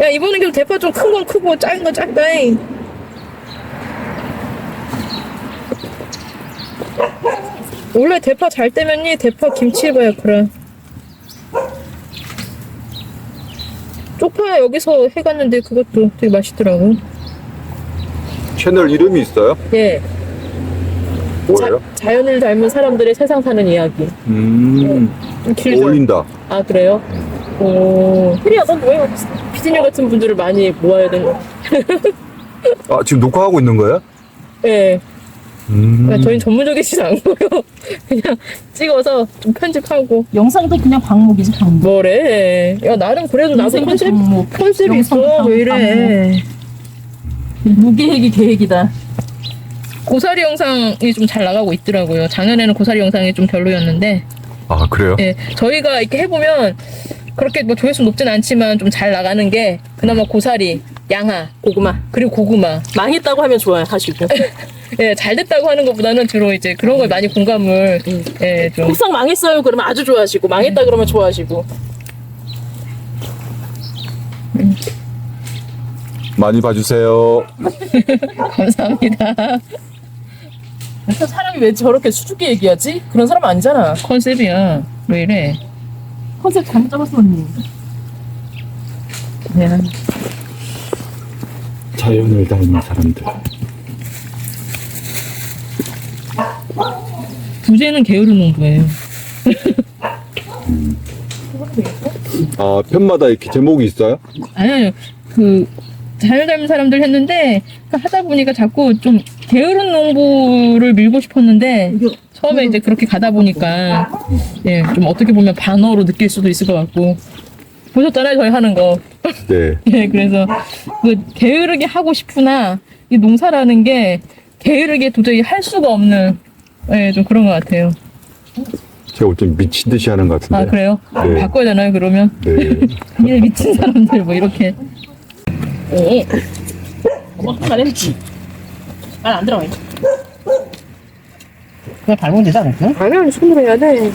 야 이번에 그 대파 좀 큰 건 크고 작은 건 작다잉 원래 대파 잘 때면이 대파 김치 해봐야 그래 쪽파 여기서 해갔는데 그것도 되게 맛있더라고 채널 이름이 있어요? 예 뭐예요? 자, 자연을 닮은 사람들의 세상 사는 이야기 음, 좀 길죠? 어울린다. 아 그래요? 오 혜리야 넌왜 피 디님 같은 분들을 많이 모아야 되는 거야? 아, 지금 녹화하고 있는 거예요? 예 음. 그러니까 저희는 전문적이진 않고요 그냥 찍어서 좀 편집하고 영상도 그냥 방목이지 방목. 뭐래 야 나름 그래도 나도 인생도 컨셉 방목. 컨셉이 있어 영상도 왜 이래 무계획이 계획이다. 고사리 영상이 좀 잘 나가고 있더라고요 작년에는 고사리 영상이 좀 별로였는데 아, 그래요? 예, 저희가 이렇게 해보면 그렇게 뭐 조회수 높진 않지만 좀 잘 나가는 게 그나마 고사리, 양하, 고구마 그리고 고구마 망했다고 하면 좋아요 하시고. 예, 잘 됐다고 하는 것보다는 주로 이제 그런 걸 많이 공감을 예, 좀 폭삭 망했어요 그러면 아주 좋아하시고 망했다 그러면 좋아하시고. 많이 봐주세요. 감사합니다. 사람이 왜 저렇게 수줍게 얘기하지? 그런 사람 아니잖아. 컨셉이야. 왜 이래? 컨셉 잘못 잡았어 언니. 그냥 자연을 닮은 사람들. 부제는 게으른 농부예요. 아, 편마다 이렇게 제목이 있어요? 아니 아니요. 그 자연 닮은 사람들 했는데 그 하다 보니까 자꾸 좀 게으른 농부를 밀고 싶었는데 처음에 이제 그렇게 가다 보니까 예, 좀 어떻게 보면 반어로 느낄 수도 있을 것 같고 보셨잖아요 저희 하는 거. 네. 예, 그래서 그 게으르게 하고 싶으나 이 농사라는 게 게으르게 도저히 할 수가 없는 예, 좀 그런 것 같아요. 제가 좀 미친 듯이 하는 것 같은데. 아 그래요? 네. 바꿔야 되나요 그러면? 네. 예, 미친 사람들 뭐 이렇게. 예. 잘했지. 말안 들어가. 그냥 밟으면 되지 않을까? 아니 아니 손으로 해야 돼.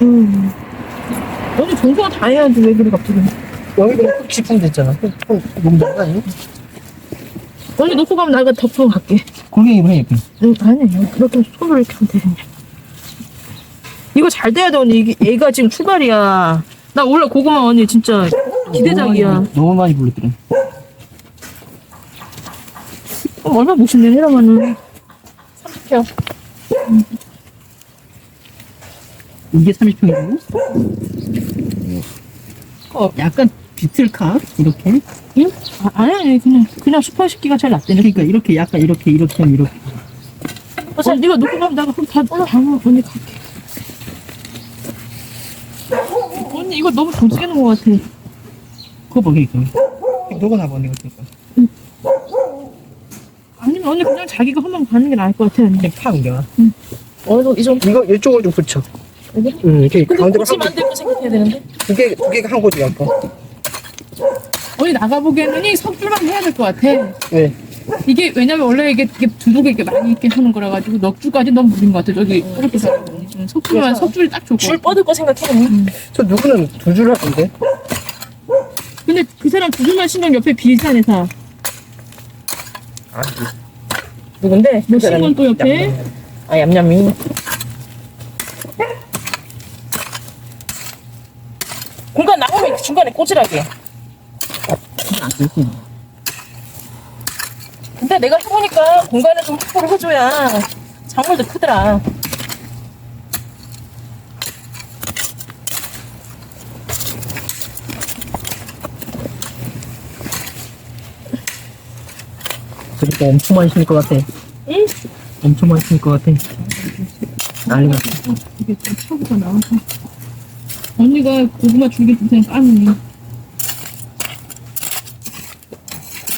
음. 너는 정수가 다 해야지 왜 그래 갑자기? 여기도 푹 짚으면 됐잖아. 농장 아니야? 언니 놓고 가면 나가 덮어 갈게. 골뱅이로 해 이렇게. 응, 아니 그렇게 손으로 이렇게 하면 돼. 이거 잘 돼야 돼 언니. 이게 애가 지금 출발이야. 나 원래 고구마 언니 진짜 기대작이야. 너무 많이 불렀더래. 그럼 얼마 멋있네 해라마는. 30평. 이게 30평이고? 어, 약간 비틀카? 이렇게? 응? 아, 아니 아니 그냥 그냥 수파 식기가 제일 낫대. 그러니까 이렇게 약간 이렇게 이렇게 이렇게. 어, 자, 네가 놓고 가면 나가 그럼 다 올라 가면 언니 갈게. 언니 이거 너무 도지게 놓은 것 같아. 그거. 너가 나봐, 언니가 그러니까. 아니면 언니 그냥 자기가 한번 가는 게 나을 것 같아. 언니. 그냥 파 옮겨와. 어느 정도 이 정도. 이거 이쪽을 좀 붙여. 여기? 응, 이렇게 근데 가운데로 고치면 안 되고 생각해야 되는데? 두 개, 두 개가 한 거지, 아까. 언니 나가보기에는 이 석줄만 해야 될 것 같아. 네. 이게 왜냐면 원래 이게, 이게 두둑에 이렇게 많이 있게 하는 거라 가지고 넉 줄까지 너무 무린 것 같아. 저기 이렇게 살거든요. 석줄만 석줄이 딱 좋고. 줄 뻗을 거 생각해. 저 누구는 두줄 하던데? 근데 그 사람 두 줄만 신경 옆에 비슷한 사. 아, 누군데? 뭐 신건 또 옆에. 아, 얌얌이. 공간 나오면 중간에 꽂으라게. 근데 내가 해보니까 공간을 좀 확보를 해줘야 작물도 크더라. 그러니까 엄청 많이 심을 것 같아. 응? 엄청 많이 심을 것 같아. 난리가. 이게 좀 차고가 나와서. 언니가 고구마 줄기 두세요 까느니.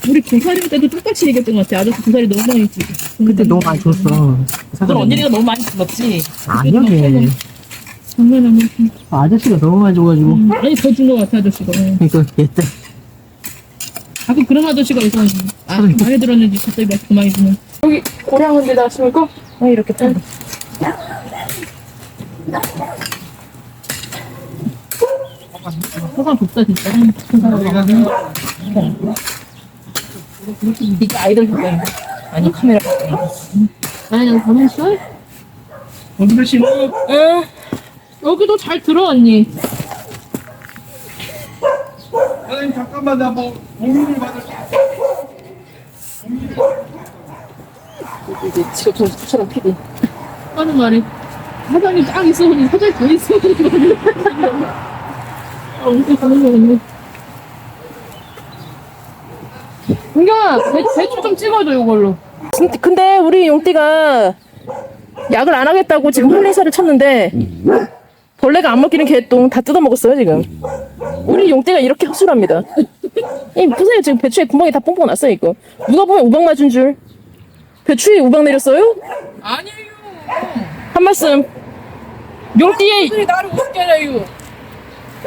우리 고사리 때도 똑같이 얘기했던 것 같아. 아저씨 고사리 너무 많이 주고. 그때 너무 많이 줬어. 그건 언니가 너무 많이 불렀지. 아니야, 걔. 장난 아니야. 아저씨가 너무 많이 줘가지고. 음, 아니 더 준 것 같아 아저씨가. 그러니까 얘 때. 가끔 그런 아저씨가 있어. 아 많이 들었는지 갑자기 막 그만이 주면. 여기 고량한 데다 심을까? 아 이렇게 딱. 세상 좁다 진짜. 이게 아이들 가까이. 아니 카메라. 아니 난 가만 있어. 어디로 심어? 응. 여기도 잘 들어 언니. 사장님 잠깐만 나뭐 고민을 받을 이제 지금 정수처럼 피디. 하는 말이 사장님 짱 있어 언니 사장님 더 있어. 아 웃겨 가는 거 언니. 은경아 배, 배추 좀 찍어줘 이걸로. 근데 우리 용띠가 약을 안 하겠다고 지금 홀리사를 쳤는데 벌레가 안 먹기는 개똥 다 뜯어 먹었어요 지금. 우리 용띠가 이렇게 허술합니다. 이 보세요 지금 배추에 구멍이 다 뽕뽕 났어요 이거. 누가 보면 우박 맞은 줄. 배추에 우박 내렸어요? 아니에요. 한 말씀. 사람들이 나를 웃겨요.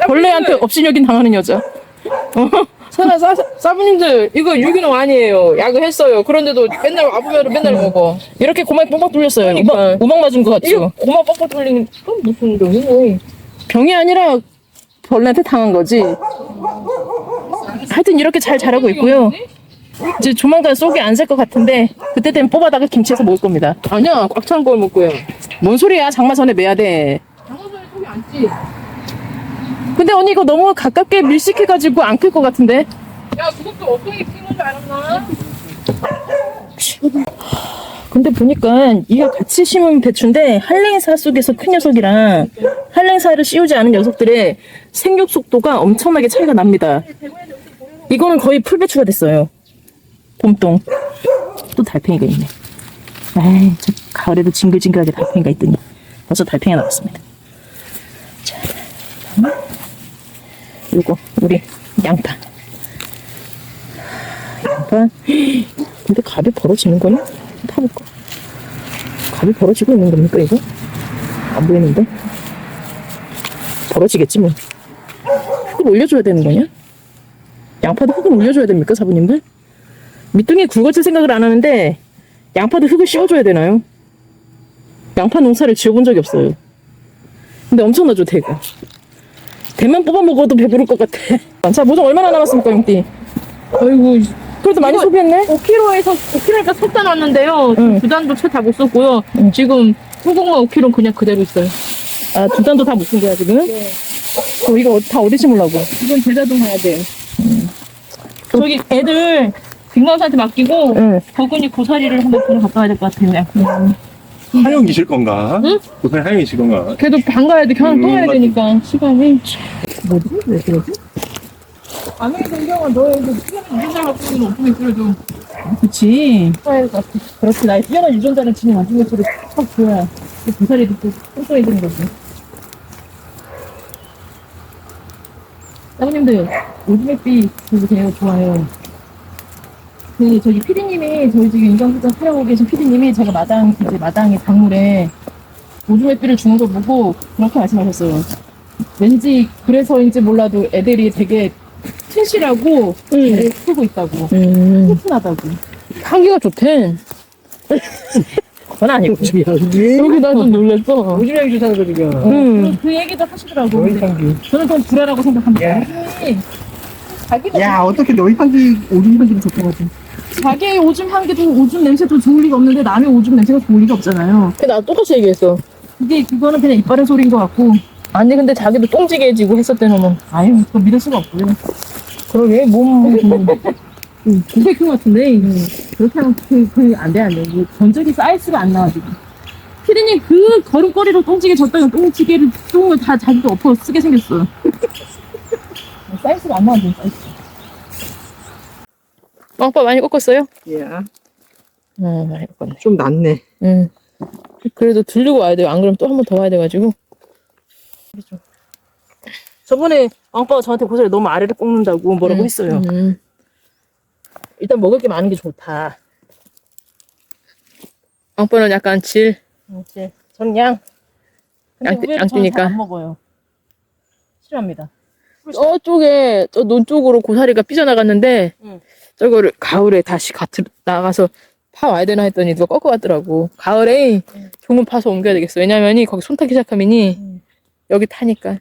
벌레한테 업신여긴 당하는 여자. 어? 사나 사, 사부님들 이거 유기농 아니에요. 약을 했어요. 그런데도 맨날 아프면 맨날 먹어. 이렇게 고막이 뻥뻥 뚫렸어요. 그러니까. 우박, 우박 맞은 것 이거 같죠? 고마 뻑뻑 뚫린 건 무슨 병이니? 병이 아니라 벌레한테 당한 거지. 하여튼 이렇게 잘 자라고 있고요. 이제 조만간 속이 안셀것 같은데 그때 되면 뽑아다가 김치해서 먹을 겁니다. 아니야 꽉 찬 걸 먹고요. 뭔 소리야? 장마 전에 매야 돼. 장어전에 속이 안지. 근데 언니 이거 너무 가깝게 밀식해가지고 안 클 것 같은데? 야 그것도 엉덩이 피는 줄 알았나? 근데 보니까 이가 같이 심은 배추인데 한랭사 속에서 큰 녀석이랑 한랭사를 씌우지 않은 녀석들의 생육 속도가 엄청나게 차이가 납니다. 이거는 거의 풀배추가 됐어요. 봄동. 또 달팽이가 있네. 에이, 저 가을에도 징글징글하게 달팽이가 있더니 벌써 달팽이가 나왔습니다. 자, 다음에 요거 우리 양파. 양파. 근데 갑이 벌어지는 거냐? 타볼까? 갑이 벌어지고 있는 겁니까, 이거? 안 보이는데? 벌어지겠지, 뭐. 흙을 올려줘야 되는 거냐? 양파도 흙을 올려줘야 됩니까, 사부님들? 밑둥이 굵어질 생각을 안 하는데, 양파도 흙을 씌워줘야 되나요? 양파 농사를 지어본 적이 없어요. 근데 엄청나죠, 대가. 대만 뽑아 먹어도 배부를 것 같아. 자, 모종 얼마나 남았습니까, 용띠? 아이고 그래도 많이 이거- 소비했네? 5kg에서 5kg니까 섞다 놨는데요. 응. 두 단도 채 다 못 썼고요. 응. 지금 소금만 5kg 그냥 그대로 있어요. 아, 두 단도 다 못 쓴 거야, 지금? 네. 어, 이거 다 어디 심으려고? 이건 제자동 가야 돼요. 저기 애들 빅마우스한테 맡기고 응. 버근이 고사리를 한번 보러 갔다 와야 될 것 같아요. 하영이실 건가? 응? 고생 하영이실 건가? 걔도 방 가야 돼. 견 음, 맞- 되니까 시간이. 뭐지? 왜 그러지? 아무리 동경아 맨날 갖고 있는 오픈이 그래도 그치. 것 같아. 그렇지. 나의 뛰어난 유전자는 지금 나중에 소리 팍 줘야 그 고사리도 또 똥똥해지는 거지. 사장님들, 오즈맥비 저도 되게 좋아요. 그, 저기 피디님이, 저희 지금 인간부터 촬영하고 계신 피디님이 제가 마당, 이제 마당에 작물에 오즈맥비를 주는 걸 보고 그렇게 말씀하셨어요. 왠지 그래서인지 몰라도 애들이 되게 튼실하고 잘 크고 있다고. 음. 튼튼하다고. 향기가 좋대. 그건 아니고. 여기 나 좀 놀랐어. 오줌향 주사는 소리가. 음. 그 얘기도 하시더라고. 근데 향기. 저는 그건 불화라고 생각합니다. 야, 어떻게 너희 향기, 오줌 향기를 좋다고 하지? 자기의 오줌 향기도 오줌 냄새도 좋을 리가 없는데 남의 오줌 냄새가 좋을 리가 없잖아요. 나 똑같이 얘기했어. 그게 그거는 그냥 이빨의 소리인 것 같고. 아니, 근데 자기도 똥지게 해지고 했었대, 너는. 아유, 그거 믿을 수가 없고요. 그러게, 몸. 고백인 것 같은데 그렇게 하면 그, 그, 안 돼, 안 돼. 이게 전적이 사이즈가 안 나와, 지금. 피디님 그 걸음걸이로 똥찌개 졌다가 똥찌개를 똥을 다 자기가 엎어 쓰게 생겼어. 사이즈가 안 나와, 지금 사이즈. 빵빠 많이 꺾었어요? 야, 응, 많이 꺾었네. 좀 낫네. 응. 그래도 들르고 와야 돼요. 안 그러면 또 한 번 더 와야 돼가지고. 저번에 왕빠가 저한테 고사리 너무 아래를 꺾는다고 뭐라고 했어요. 음. 일단 먹을 게 많은 게 좋다. 왕빠는 약간 질. 그렇지. 전 양. 근데 양- 우유를 양 저는 뛰니까. 잘안 먹어요. 싫어합니다. 저쪽에, 저 논 쪽으로 고사리가 삐져나갔는데, 응. 저거를 가을에 다시 갓 나가서 파 와야 되나 했더니 누가 꺾어 갔더라고. 가을에 응. 종을 파서 옮겨야 되겠어. 왜냐면이 거기 손 타기 시작하면이 응. 여기 타니까.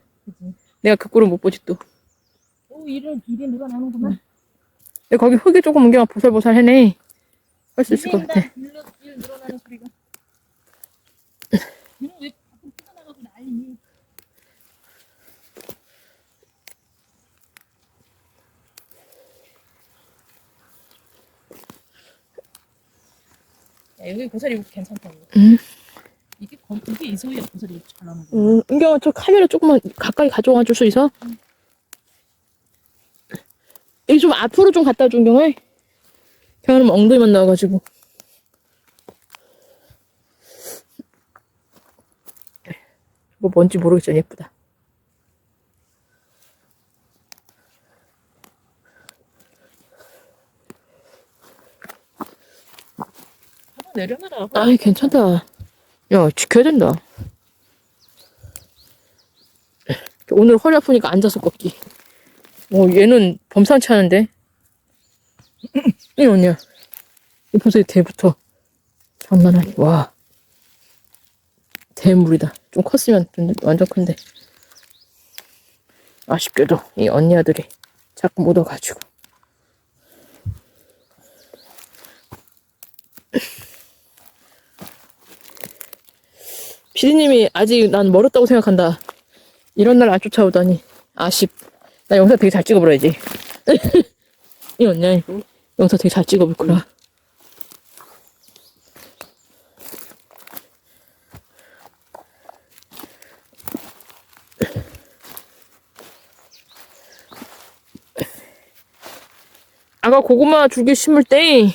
내가 그 꼴을 못 보지 또. 오, 일은 일이 늘어나는구만. 근데 거기 흙이 조금 옮겨면 보살보살하네. 할수 있을 것 같아. 일, 일 늘어나는 소리가. 얘는 왜 자꾸 뜯어나가고 난리니? 야, 여기 고사리 괜찮다. 이거. 응. 이게 검, 이게 이소희야 고사리 잘 나오는 거. 음, 은경아, 저 카메라 조금만 가까이 가져와 줄 수 있어? 여기 좀 앞으로 좀 갖다 줘, 은경아. 경아는 엉덩이만 나와가지고. 이거 뭔지 모르겠지만 예쁘다. 내려놔라. 아이, 괜찮다. 야, 지켜야 된다. 오늘 허리 아프니까 앉아서 걷기. 어, 얘는 범상치 않은데? 이 언니야. 이 보세요, 대부터. 장난 아니, 와. 대물이다. 좀 컸으면 좀 완전 큰데. 아쉽게도 이 언니 아들이 자꾸 묻어가지고. 피디님이 아직 난 멀었다고 생각한다. 이런 날 안 쫓아오다니. 아쉽. 나 영상 되게 잘 찍어버려야지. 이 언니야, 이거. 영상 되게 잘 찍어볼 거라. 아까 고구마 줄기 심을 때,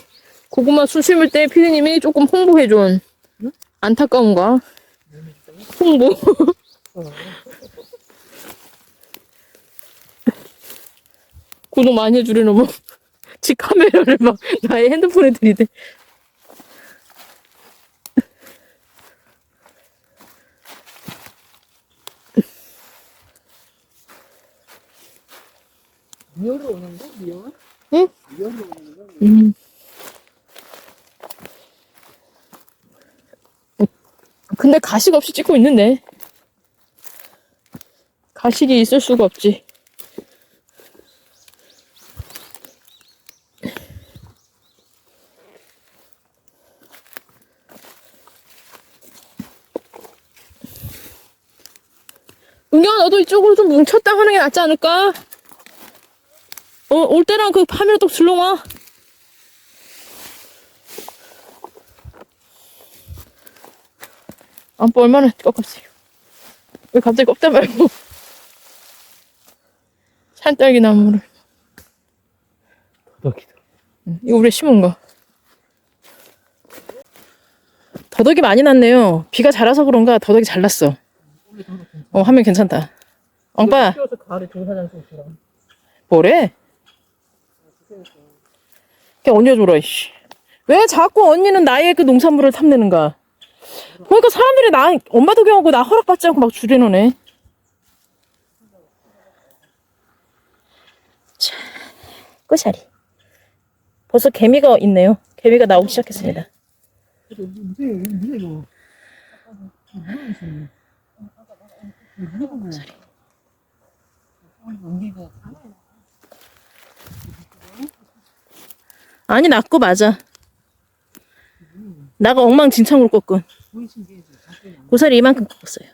고구마 술 심을 때 피디님이 조금 홍보해준 안타까운가? 홍보. 구독 많이 해주려는 뭐, 지 카메라를 막 나의 핸드폰에 들이대. 미역으로 오는데 미역? 응? 미역으로 오는 거? 음. 근데 가식 없이 찍고 있는데. 가식이 있을 수가 없지. 은경아, 너도 이쪽으로 좀 뭉쳤다 하는 게 낫지 않을까? 어, 올 때랑 그 파미로 또 들러와. 안보 얼마나 꺾었어요. 왜 갑자기 꺾다 말고. 산딸기 나무를. 더덕이다. 응, 이거 우리 심은 거. 더덕이 많이 났네요. 비가 잘 와서 그런가 더덕이 잘 났어. 어, 하면 괜찮다. 엉빠, 가을에. 뭐래? 걔 언니가 줘라, 이씨. 왜 자꾸 언니는 나의 그 농산물을 탐내는가? 그러니까 사람들이 나, 엄마 도경하고 나 허락받지 않고 막 줄여놓네. 자, 꼬샤리. 벌써 개미가 있네요. 개미가 나오기 시작했습니다. 이거? 아니, 낫고 맞아. 나가 엉망진창으로 꺾은. 고사리 이만큼 꺾었어요.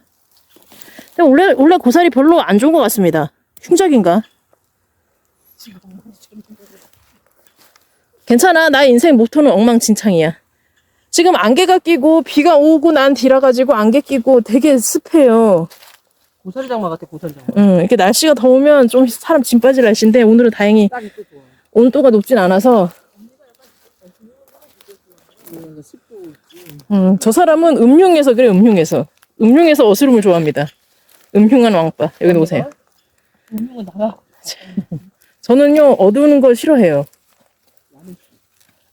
원래, 원래 고사리 별로 안 좋은 것 같습니다. 흉작인가? 괜찮아. 나 인생 모토는 엉망진창이야. 지금 안개가 끼고 비가 오고 난 뒤라 가지고 안개 끼고 되게 습해요. 고사리 장마 같아 고사리 장마. 응, 이렇게 날씨가 더우면 좀 사람 짐 빠질 날씨인데 오늘은 다행히. 온도가 높진 않아서 거. 음, 저 사람은 음흉해서 그래 음흉해서 음흉해서 어스름을 좋아합니다. 음흉한 왕빠 여기 놓으세요. 분명은 나가. 저는요 어두운 걸 싫어해요.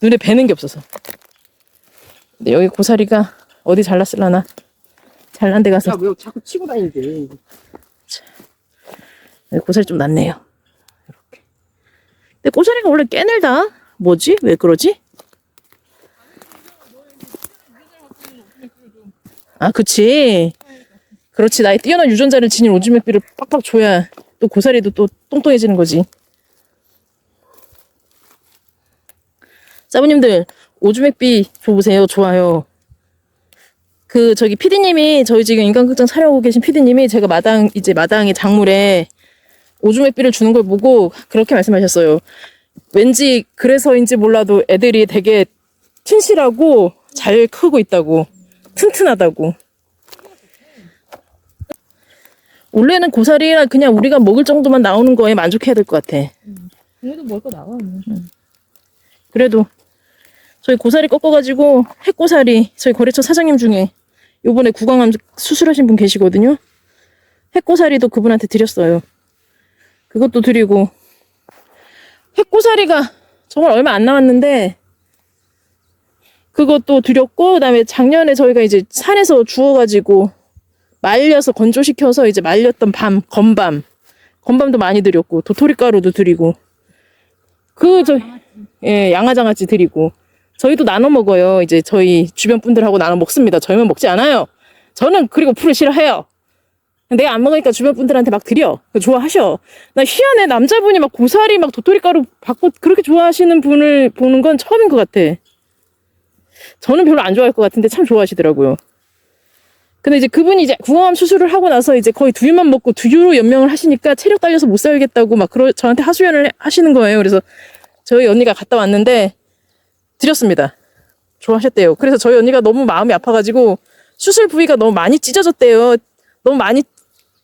눈에 뵈는 게 없어서. 근데 여기 고사리가 어디 잘났을라나 잘난 데 가서 야 왜 자꾸 치고 다니는데? 고사리 좀 낫네요. 이렇게. 근데 고사리가 원래 깨늘다. 뭐지? 왜 그러지? 아, 그치. 그렇지 나의 뛰어난 유전자를 지닌 오줌맥비를 빡빡 줘야 또 고사리도 또 똥똥해지는 거지. 사부님들 오줌맥비 줘보세요. 좋아요. 그 저기 피디님이 저희 지금 인간극장 촬영하고 계신 피디님이 제가 마당 이제 마당에 작물에 오줌맥비를 주는 걸 보고 그렇게 말씀하셨어요. 왠지 그래서인지 몰라도 애들이 되게 튼실하고 잘 크고 있다고 튼튼하다고. 원래는 고사리나 그냥 우리가 먹을 정도만 나오는 거에 만족해야 될 것 같아. 그래도 뭘거 나와. 그래도 저희 고사리 꺾어가지고 핵고사리 저희 거래처 사장님 중에 요번에 구강암 수술하신 분 계시거든요. 핵고사리도 그분한테 드렸어요. 그것도 드리고 핵고사리가 정말 얼마 안 남았는데 그것도 드렸고 그다음에 작년에 저희가 이제 산에서 주워가지고 말려서 건조시켜서 이제 말렸던 밤 건밤 건밤도 많이 드렸고 도토리 가루도 드리고 그 저 예, 양아장아찌 드리고 저희도 나눠 먹어요. 이제 저희 주변 분들하고 나눠 먹습니다. 저희만 먹지 않아요. 저는 그리고 풀을 싫어해요. 내가 안 먹으니까 주변 분들한테 막 드려. 그거 좋아하셔. 나 희한해. 남자분이 막 고사리 막 도토리 가루 받고 그렇게 좋아하시는 분을 보는 건 처음인 것 같아. 저는 별로 안 좋아할 것 같은데 참 좋아하시더라고요. 근데 이제 그분이 이제 구강암 수술을 하고 나서 이제 거의 두유만 먹고 두유로 연명을 하시니까 체력 딸려서 못 살겠다고 막 그러, 저한테 하소연을 해- 하시는 거예요. 그래서 저희 언니가 갔다 왔는데 드렸습니다. 좋아하셨대요. 그래서 저희 언니가 너무 마음이 아파가지고 수술 부위가 너무 많이 찢어졌대요. 너무 많이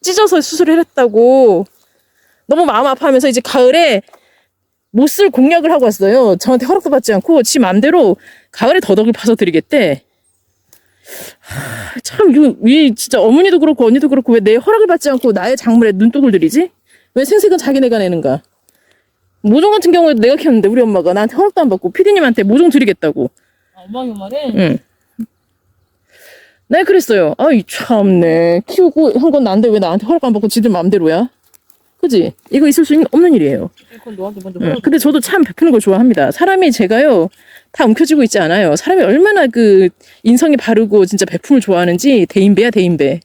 찢어서 수술을 했다고 너무 마음 아파하면서 이제 가을에 못 쓸 공약을 하고 왔어요. 저한테 허락도 받지 않고 지 맘대로 가을에 더덕을 파서 드리겠대. 하, 참, 이, 이 진짜 어머니도 그렇고 언니도 그렇고 왜 내 허락을 받지 않고 나의 작물에 눈독을 들이지? 왜 생색은 자기네가 내는가? 모종 같은 경우에도 내가 키웠는데 우리 엄마가 나한테 허락도 안 받고 피디님한테 모종 드리겠다고. 아, 엄마 말에 응. 네, 그랬어요. 아이, 참네. 키우고 한 건 난데 왜 나한테 허락 안 받고 지들 마음대로야? 그지? 이거 있을 수 없는 일이에요. 그건 너한테 먼저 응. 근데 저도 참 베푸는 걸 좋아합니다. 사람이 제가요, 다 움켜쥐고 있지 않아요. 사람이 얼마나 그 인성이 바르고 진짜 베품을 좋아하는지 대인배야, 대인배.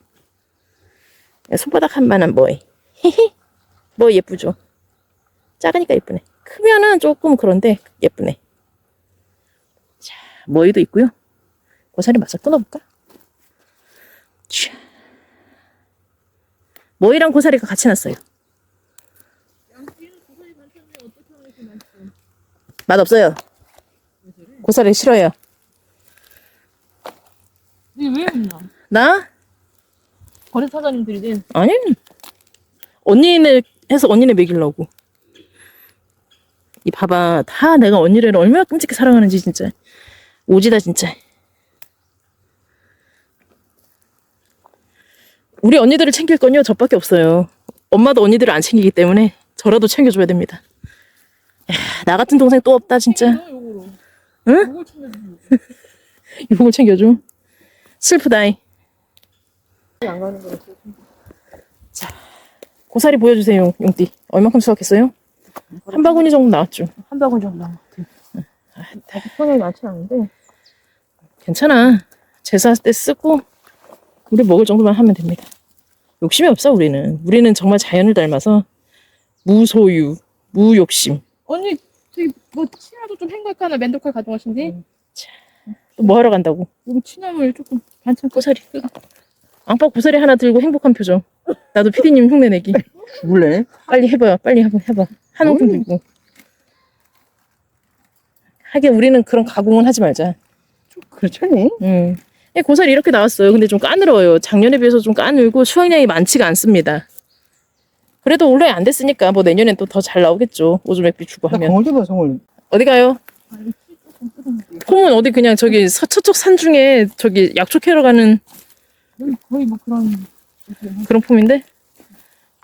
야, 손바닥 한 반은 뭐해? 히히. 뭐 예쁘죠? 작으니까 예쁘네. 크면은 조금 그런데 예쁘네. 자, 머리도 있고요. 고사리 맛을 끊어볼까? 자. 머리랑 고사리가 같이 났어요. 맛 없어요. 고사리 싫어요. 왜 없나? 나? 거래 사장님들이지. 아니. 언니네 해서 언니네 먹이려고. 이 봐봐. 다 내가 언니를 얼마나 끔찍히 사랑하는지 진짜. 오지다 진짜. 우리 언니들을 챙길 건요 저밖에 없어요. 엄마도 언니들을 안 챙기기 때문에 저라도 챙겨줘야 됩니다. 야, 나 같은 동생 또 없다 진짜. 요거로. 응? 요걸. 이걸 챙겨줘. 슬프다이. 자, 고사리 보여주세요, 용띠. 얼마큼 수확했어요? 한 바구니 정도 나왔죠. 한 바구니 정도 나온 것 같아. 아직 손에 많지 않은데. 괜찮아. 제사할 때 쓰고 우리 먹을 정도만 하면 됩니다. 욕심이 없어 우리는. 우리는 정말 자연을 닮아서 무소유, 무욕심. 언니, 저기 뭐 치나도 좀 헹갈까나 맨돌칼 가져가신디? 또 뭐 하러 간다고? 여기 치나물 조금 반찬 고사리. 앙파 고사리 하나 들고 행복한 표정. 나도 피디님 흉내 내기. 죽을래? 빨리 해봐요. 빨리 해봐. 해봐. 한 움큼 들고. 하긴 우리는 그런 가공은 하지 말자. 그렇잖니. 음. 예, 고사리 이렇게 나왔어요. 근데 좀 까늘어요. 작년에 비해서 좀 까늘고 수확량이 많지가 않습니다. 그래도 올해 안 됐으니까 뭐 내년엔 또 더 잘 나오겠죠. 오줌액비 주고 나 하면. 거울 좀 봐, 성을. 어디 가요? 폼은 어디 그냥 저기 서, 저쪽 산 중에 저기 약초 캐러 가는 여기 거의 뭐 그런. 그런 폼인데?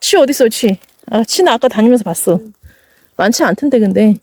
치 어디 있어요, 치? 아, 치는 아까 다니면서 봤어. 많지 않던데 근데